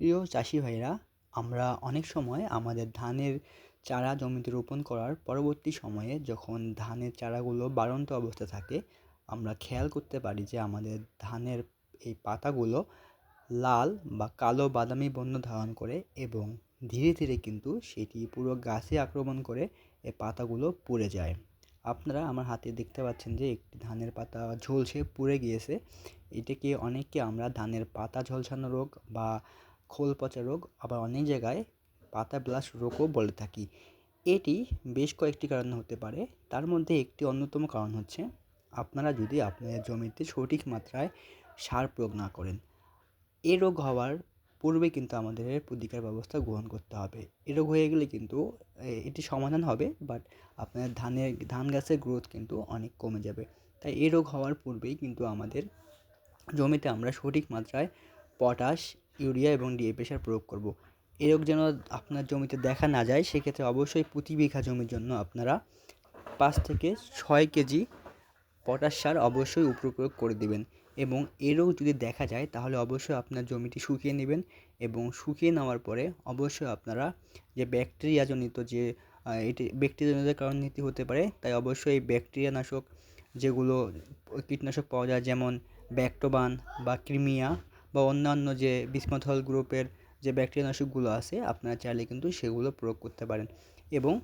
প্রিয় চাষি ভাইরা আমরা অনেক সময় আমাদের ধানের চারা জমিতে রোপণ করার পরবর্তী সময়ে যখন ধানের চারাগুলো বাড়ন্ত অবস্থায় থাকে, আমরা খেয়াল করতে পারি যে আমাদের ধানের এই পাতাগুলো লাল বা কালো বাদামি বর্ণ ধারণ করে এবং ধীরে ধীরে কিন্তু সেটি পুরো গাছে আক্রমণ করে এই পাতাগুলো পুড়ে যায়। আপনারা আমার হাতে দেখতে পাচ্ছেন যে একটি ধানের পাতা ঝলসে পুড়ে গিয়েছে। এটাকে অনেককে আমরা ধানের পাতা ঝলসানো রোগ বা খোল পচা রোগ, আবার অনেক জায়গায় পাতা ব্লাস্ট রোগও বলে থাকি। এটি বেশ কয়েকটি কারণে হতে পারে। তার মধ্যে একটি অন্যতম কারণ হচ্ছে, আপনারা যদি আপনাদের জমিতে সঠিক মাত্রায় সার প্রয়োগ না করেন, এ রোগ হওয়ার পূর্বে কিন্তু আমাদের প্রতিকার ব্যবস্থা গ্রহণ করতে হবে। এ রোগ হয়ে গেলে কিন্তু এটি সমাধান হবে বাট আপনার ধানের, ধান গাছের গ্রোথ কিন্তু অনেক কমে যাবে। তাই এ রোগ হওয়ার পূর্বেই কিন্তু আমাদের জমিতে আমরা সঠিক মাত্রায় পটাশ ইউরিয়া এবং ডিএপি সার প্রয়োগ করব। এ রোগ যেন আপনার জমিতে দেখা না যায়, সেক্ষেত্রে অবশ্যই প্রতি বিঘা জমির জন্য আপনারা পাঁচ থেকে ছয় কেজি পটাশ সার অবশ্যই উপর প্রয়োগ করে দেবেন এবং এ রোগ যদি দেখা যায়, তাহলে অবশ্যই আপনার জমিটি শুকিয়ে নেবেন এবং শুকিয়ে নেওয়ার পরে অবশ্যই আপনারা যে ব্যাকটেরিয়াজনিত যে এটি ব্যাকটেরিয়াজনিত কারণ নীতি হতে পারে, তাই অবশ্যই এই ব্যাকটেরিয়া নাশক যেগুলো কীটনাশক পাওয়া যায়, যেমন ব্যাক্টোবান বা ক্রিমিয়া বা অন্যান্য যে বিসমথল গ্রুপের যে ব্যাকটেরিয়া নাশকগুলো আছে, আপনারা চাইলে কিন্তু সেগুলো প্রয়োগ করতে পারেন। এবং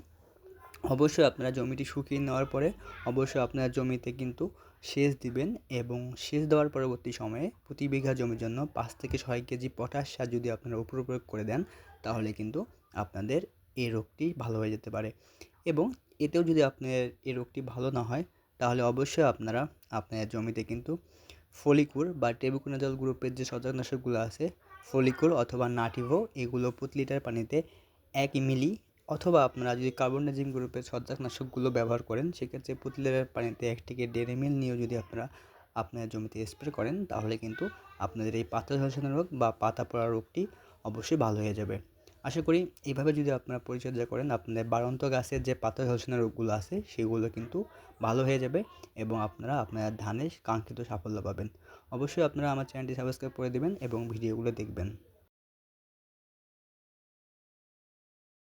অবশ্যই আপনারা জমিটি শুকিয়ে নেওয়ার পরে অবশ্যই আপনার জমিতে কিন্তু সেচ দিবেন এবং সেচ দেওয়ার পরবর্তী সময়ে প্রতি বিঘা জমির জন্য পাঁচ থেকে ছয় কেজি পটাশ সার যদি আপনারা উপর প্রয়োগ করে দেন, তাহলে কিন্তু আপনাদের এই রোগটি ভালো হয়ে যেতে পারে। এবং এতেও যদি আপনার এই রোগটি ভালো না হয়, তাহলে অবশ্যই আপনারা আপনার জমিতে কিন্তু ফলিকুর বা টেবুকুনাজল গ্রুপের যে ছত্রাকনাশকগুলো আছে, ফলিকুর অথবা নাটিভো, এগুলো প্রতি লিটার পানিতে এক মিলি অথবা আপনারা যদি কার্বনডাজিম গ্রুপের ছত্রাকনাশকগুলো ব্যবহার করেন, সেক্ষেত্রে প্রতি লিটার পানিতে এক থেকে দেড় এমএল নিয়েও যদি আপনারা আপনার জমিতে স্প্রে করেন, তাহলে কিন্তু আপনাদের এই পাতা ঝলসানো রোগ বা পাতা পড়া রোগটি অবশ্যই ভালো হয়ে যাবে। আশা করি এইভাবে যদি আপনারা পরিচর্যা করেন, আপনাদের বাড়ন্ত গাছের যে পাতা ঝলসানো রোগগুলো আছে, সেগুলো কিন্তু ভালো হয়ে যাবে এবং আপনারা আপনার ধানের কাঙ্ক্ষিত সাফল্য পাবেন। অবশ্যই আপনারা আমার চ্যানেলটি সাবস্ক্রাইব করে দেবেন এবং ভিডিওগুলো দেখবেন।